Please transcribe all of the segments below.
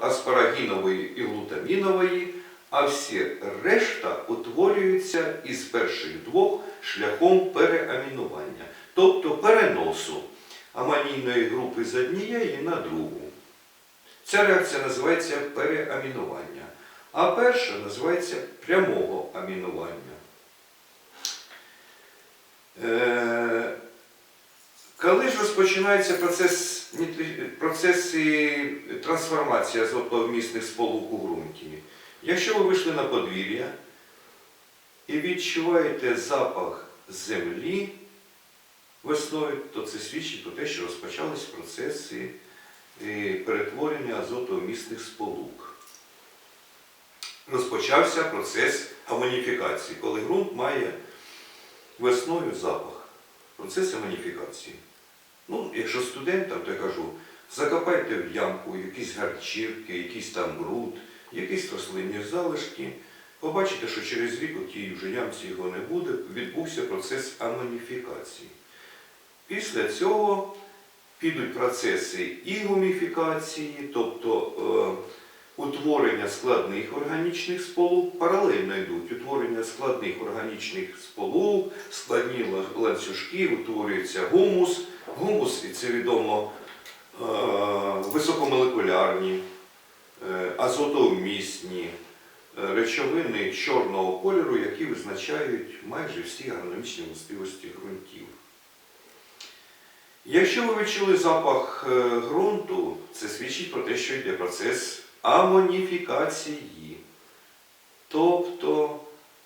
аспарагінової і глутамінової, а всі решта утворюються із перших двох шляхом переамінування, тобто переносу аманійної групи з однієї на другу. Ця реакція називається переамінування, а перша називається прямого амінування. Коли ж розпочинається процес, процеси трансформації азотовмісних сполук у ґрунті? Якщо ви вийшли на подвір'я і відчуваєте запах землі весною, то це свідчить про те, що розпочались процеси е, перетворення азотовмісних сполук. Розпочався процес амоніфікації, коли ґрунт має весною запах. Процес амоніфікації. Ну, якщо студентам, то я кажу, закопайте в ямку якісь гарчірки, якийсь там бруд, якісь рослинні залишки. Побачите, що через рік у тій вже ямці його не буде, відбувся процес амоніфікації. Після цього підуть процеси і гуміфікації, тобто е, утворення складних органічних сполук, паралельно йдуть утворення складних органічних сполук, складні ланцюжки, утворюється гумус. Гумус, і це відомо, е, високомолекулярні, е, азотовмісні е, речовини чорного кольору, які визначають майже всі агрономічні властивості ґрунтів. Якщо ви відчули запах ґрунту, це свідчить про те, що йде процес амоніфікації, тобто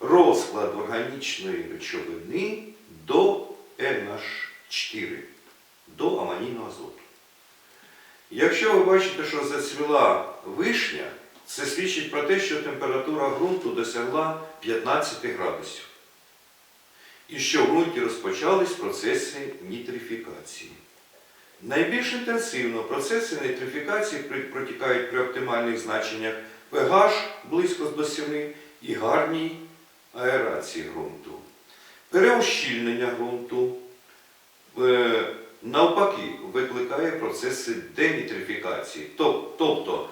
розклад органічної речовини до NH4, до амонійного азоту. Якщо ви бачите, що зацвіла вишня, це свідчить про те, що температура ґрунту досягла 15 градусів. І що в ґрунті розпочались процеси нітрифікації. Найбільш інтенсивно процеси нітрифікації протікають при оптимальних значеннях pH близько до 7 і гарній аерації ґрунту. Переущільнення ґрунту е, навпаки викликає процеси денітрифікації. Тобто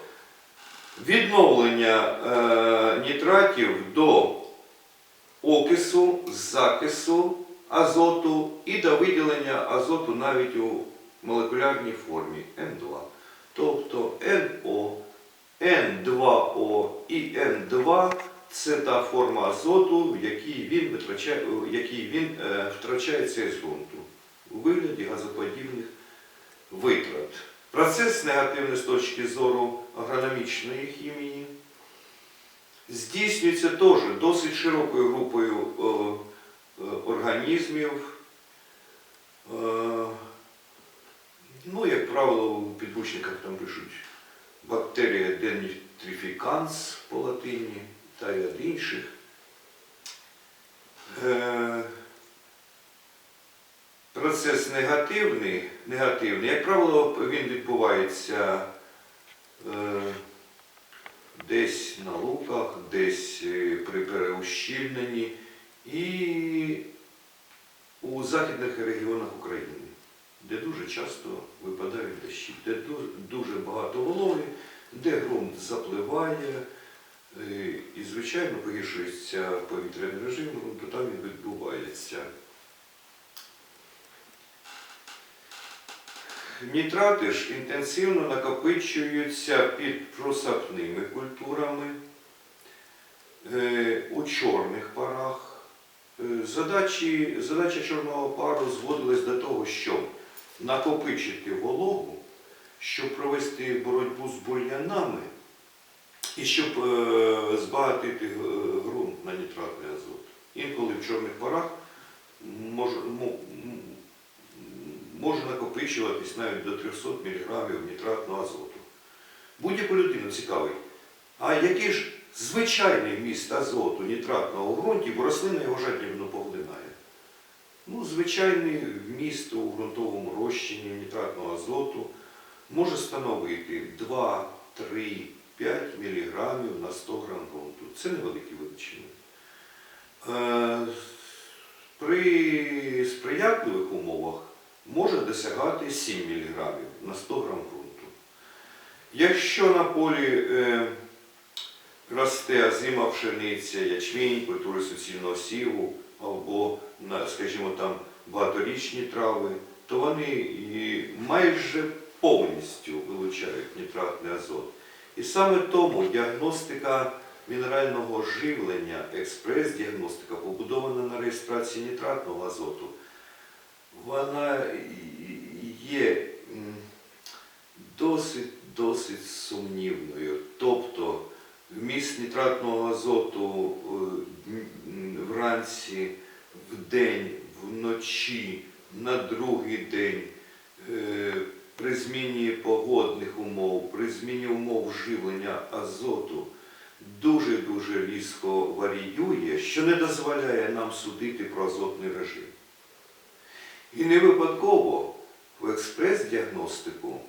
відновлення е, нітратів до окису, закису азоту і до виділення азоту навіть у молекулярній формі Н2. Тобто НО, Н2О і Н2 це та форма азоту, в якій він, витрачає, в якій він е, втрачається із ґрунту у вигляді газоподібних витрат. Процес негативний з точки зору агрономічної хімії здійснюється теж досить широкою групою е, е, організмів. Е, ну, як правило, у підручниках там пишуть бактерія denitrificans по латині та й від інших. Е, Процес негативний, негативний. Як правило, він відбувається е, десь на луках, десь е, при переущільненні і у західних регіонах України, де дуже часто випадають дощі, де дуже, багато вологи, де ґрунт запливає, е, і, звичайно, погіршується повітряний режим ґрунту, там він відбувається. Нітрати ж інтенсивно накопичуються під просапними культурами е, у чорних парах. Е, Задачі, задача чорного пару зводилась до того, щоб накопичити вологу, щоб провести боротьбу з бур'янами і щоб е, збагатити е, ґрунт на нітратний азот. Інколи в чорних парах може, може накопичуватись навіть до 300 мг нітратного азоту. Будь-яку людину цікавить, а який ж звичайний вміст азоту нітратного у ґрунті, бо рослина його жадібно поглинає. Ну, звичайний вміст у ґрунтовому розчині нітратного азоту може становити 2, 3, 5 мг на 100 г ґрунту. Це невеликі величини. Е, При сприятливих умовах може досягати 7 мг на 100 г ґрунту. Якщо на полі е, росте озима пшениця, ячмінь, культури суцільного сіву або, скажімо, там багаторічні трави, то вони і майже повністю вилучають нітратний азот. І саме тому діагностика мінерального живлення, експрес-діагностика, побудована на реєстрації нітратного азоту, вона є досить досить сумнівною. Тобто вміст нітратного азоту е, вранці, вдень, вночі, на другий день, е, при зміні погодних умов, при зміні умов живлення азоту дуже-дуже різко варіює, що не дозволяє нам судити про азотний режим. І не випадково в експрес-діагностику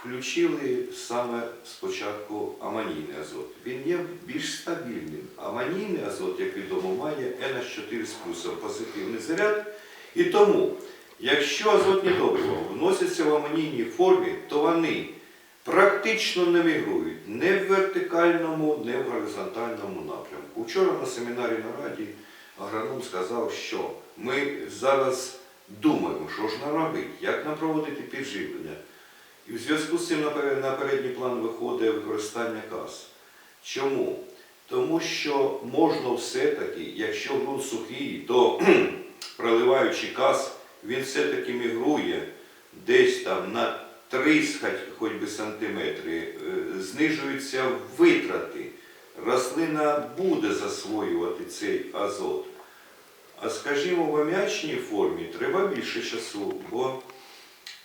включили саме спочатку амонійний азот. Він є більш стабільним. Амонійний азот, як відомо, має NH4 з плюсом позитивний заряд. І тому, якщо азотні добрива вносяться в амонійній формі, то вони практично не мігрують ні в вертикальному, ні в горизонтальному напрямку. Вчора на семінарі на раді агроном сказав, що ми зараз думаємо, що ж нам робити, як нам проводити підживлення. І в зв'язку з цим на передній план виходить використання каз. Чому? Тому що можна все-таки, якщо ґрунт сухий, то проливаючи каз, він все-таки мігрує десь там на 3 хоч- би сантиметри, е, знижуються витрати. Рослина буде засвоювати цей азот. А скажімо, в аміачній формі треба більше часу, бо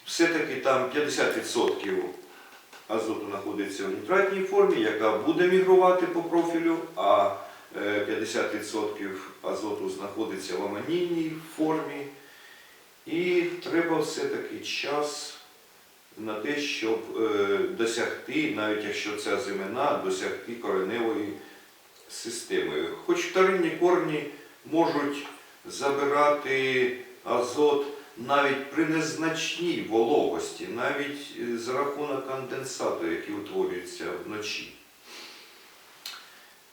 все-таки там 50% азоту знаходиться в нітратній формі, яка буде мігрувати по профілю, а е, 50% азоту знаходиться в амонійній формі. І треба все-таки час на те, щоб е, досягти, навіть якщо це зимена, досягти кореневої системи. Хоч вторинні корні можуть забирати азот навіть при незначній вологості, навіть е, за рахунок конденсату, який утворюється вночі.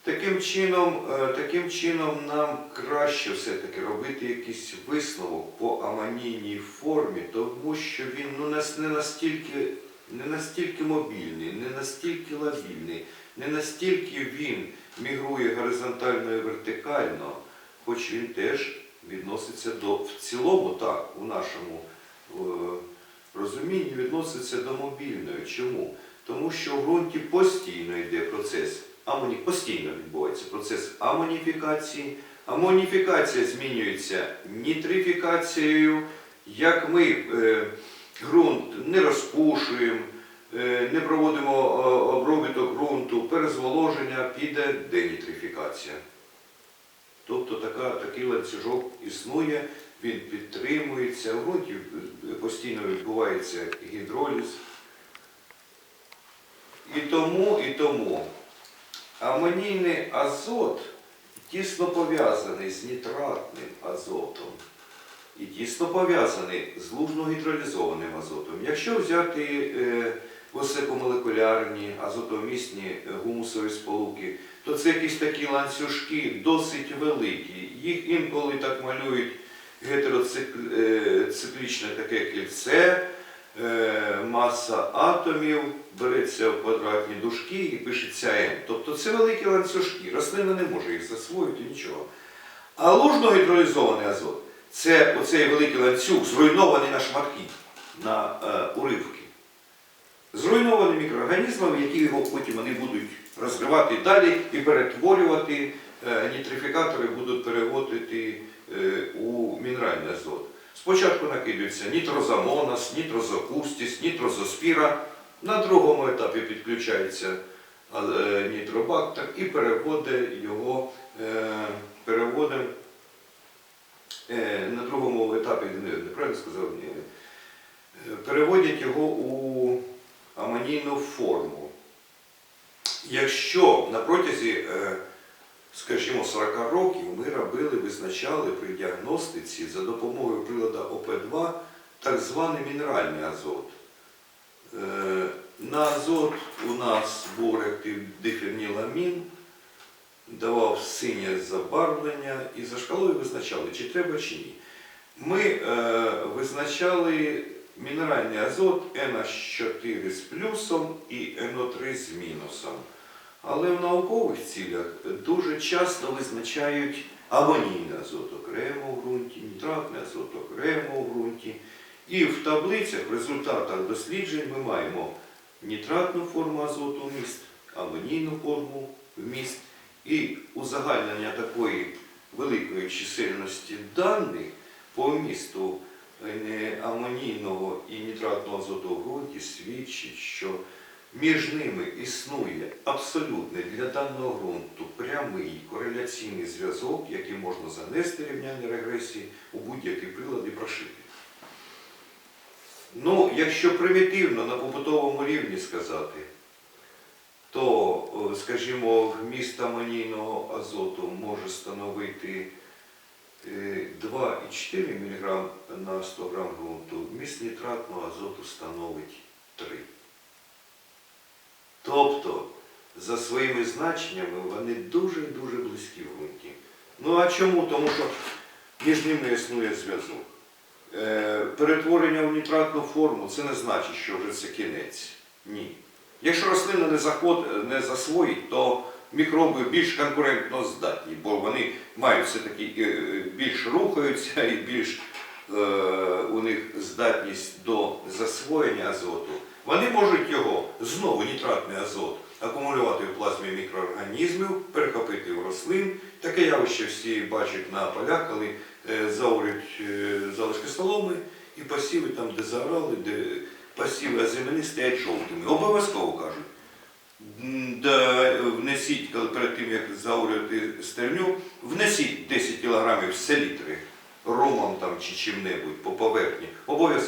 Таким чином, е, таким чином нам краще все-таки робити якийсь висновок по амонійній формі, тому що він ну, не настільки, не настільки мобільний, не настільки лабільний, не настільки він мігрує горизонтально і вертикально, хоч він теж відноситься до в цілому, так, у нашому е, розумінні відноситься до мобільної. Чому? Тому що в ґрунті постійно йде процес, амоні, постійно відбувається процес амоніфікації. Амоніфікація змінюється нітрифікацією, як ми е, ґрунт не розпушуємо, е, не проводимо е, обробіток ґрунту, перезволоження, піде денітрифікація. Тобто така, такий ланцюжок існує, він підтримується, в ґрунті постійно відбувається гідроліз. І тому, і тому амонійний азот тісно пов'язаний з нітратним азотом і тісно пов'язаний з лужно-гідролізованим азотом. Якщо взяти е, високомолекулярні азотомісні е, гумусові сполуки, то це якісь такі ланцюжки досить великі. Їх інколи так малюють гетероциклічне таке кільце, е, маса атомів береться в квадратні дужки і пишеться М. Тобто це великі ланцюжки, рослина не може їх засвоїти нічого. А лужно-гідролізований азот це оцей великий ланцюг, зруйнований на шматки, на е, уривки. Зруйнований мікроорганізмами, які його потім вони будуть розривати далі і перетворювати, е, нітрифікатори будуть переводити е, у мінеральний азот. Спочатку накидується нітрозамонас, нітрозокустіс, нітрозоспіра. На другому етапі підключається е, нітробактер і переводить його, е, на другому етапі, не- неправильно сказав, переводять його у амонійну форму. Якщо на протязі, е, скажімо, 40 років ми робили, визначали при діагностиці за допомогою прилада ОП2 так званий мінеральний азот. Е, На азот у нас був реактив дифеніламін, давав синє забарвлення і за шкалою визначали, чи треба, чи ні. Ми е, визначали мінеральний азот NH4 з плюсом і NO3 з мінусом. Але в наукових цілях дуже часто визначають амонійний азот окремо в ґрунті, нітратний азот окремо в ґрунті. І в таблицях, в результатах досліджень ми маємо нітратну форму азоту вміст, амонійну форму вміст. І узагальнення такої великої чисельності даних по вмісту е, амонійного і нітратного ґрунті свідчить, що між ними існує абсолютний для даного ґрунту прямий кореляційний зв'язок, який можна занести рівняння регресії у будь-який прилад і прошити. Ну, якщо примітивно на побутовому рівні сказати, то, е, скажімо, вміст амонійного азоту може становити 2,4 мг на 100 г ґрунту, вміст нітратного азоту становить 3. Тобто, за своїми значеннями вони дуже і дуже близькі в ґрунті. Ну а чому? Тому що між ними існує зв'язок. Е, перетворення в нітратну форму це не значить, що вже це кінець. Ні. Якщо рослина не, заход, не засвоїть, то мікроби більш конкурентно здатні, бо вони мають все-таки е, більш рухаються і більш е, у них здатність до засвоєння азоту. Вони можуть його знову нітратний азот акумулювати в плазмі мікроорганізмів, перехопити в рослин. Таке явище всі бачать на полях, коли е, заорють е, залишки соломи і посіви там, де заорали, де посіви землі стоять жовтими. Обов'язково кажуть. Внесіть, перед тим як заурювати стерню, внесіть 10 кг селітри ромом там чи чим-небудь по поверхні. Обов'язково.